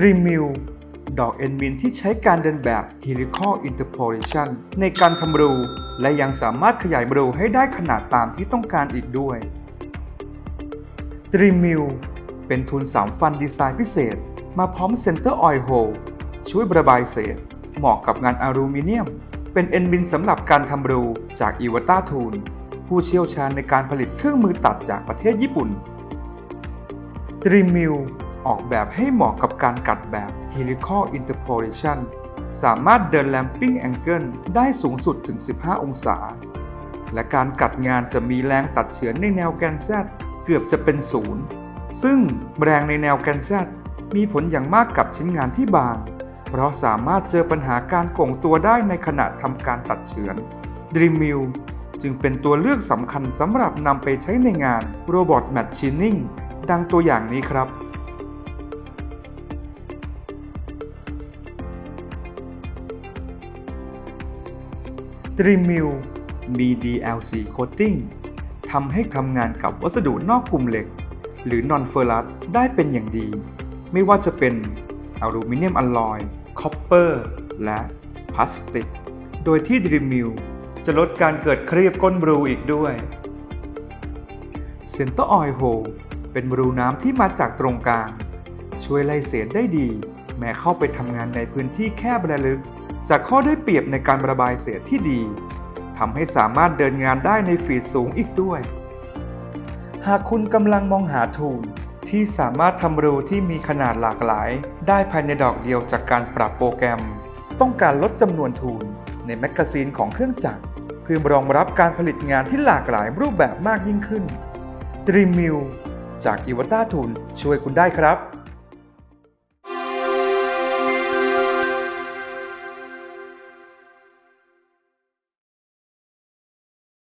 Dream m i l ดอกเอ็นมินที่ใช้การเดินแบบ helical interpolation ในการทำรู และยังสามารถขยายรูให้ได้ขนาดตามที่ต้องการอีกด้วย Dream m i l เป็นทุนสามฟันดีไซน์พิเศษ มาพร้อม Center Oil Hole ช่วยระบายเศษ เหมาะกับงานอลูมิเนียม เป็นเอ็นบินสำหรับการทำรูจาก i w a t a Tool ผู้เชี่ยวชาญในการผลิตเครื่องมือตัดจากประเทศญี่ปุ่น Dream m i l ออกแบบให้เหมาะกับการกัดแบบ Helical Interpolation สามารถเดิน Lamping Angle ได้สูงสุดถึง 15 องศา และการกัดงานจะมีแรงตัดเฉือนในแนวแกน Z เกือบจะเป็นศูนย์ซึ่งแรงในแนวแกน Z มีผลอย่างมากกับชิ้นงานที่บาง เพราะสามารถเจอปัญหาการโก่งตัวได้ในขณะทำการตัดเฉือน Dream Mill จึงเป็นตัวเลือกสำคัญสำหรับนำไปใช้ในงาน Robot Machining ดังตัวอย่างนี้ครับ Dream Mill มี DLC Coating ทำให้ทำงานกับวัสดุนอกกลุ่มเหล็ก หรือ Non Ferrous ได้เป็นอย่างดี ไม่ว่าจะเป็นอลูมิเนียมอลลอย คอปเปอร์ และพลาสติก โดยที่ Dream Mill จะลดการเกิดเครียบก้นบรูอีกด้วย Center Oil Hole เป็นบรูน้ำที่มาจากตรงกลาง ช่วยไล่เศษได้ดี แม้เข้าไปทำงานในพื้นที่แคบและลึก จากข้อได้เปรียบในการระบายเศษที่ดีทำให้สามารถเดินงานได้ในฟีดสูงอีกด้วย หากคุณกำลังมองหาทูลที่สามารถทำรูที่มีขนาดหลากหลาย ได้ภายในดอกเดียวจากการปรับโปรแกรม ต้องการลดจำนวนทูลในแมกกาซีนของเครื่องจักร เพื่อรองรับการผลิตงานที่หลากหลายรูปแบบมากยิ่งขึ้น Dream m i l จาก i w a t a Tool ช่วยคุณได้ครับ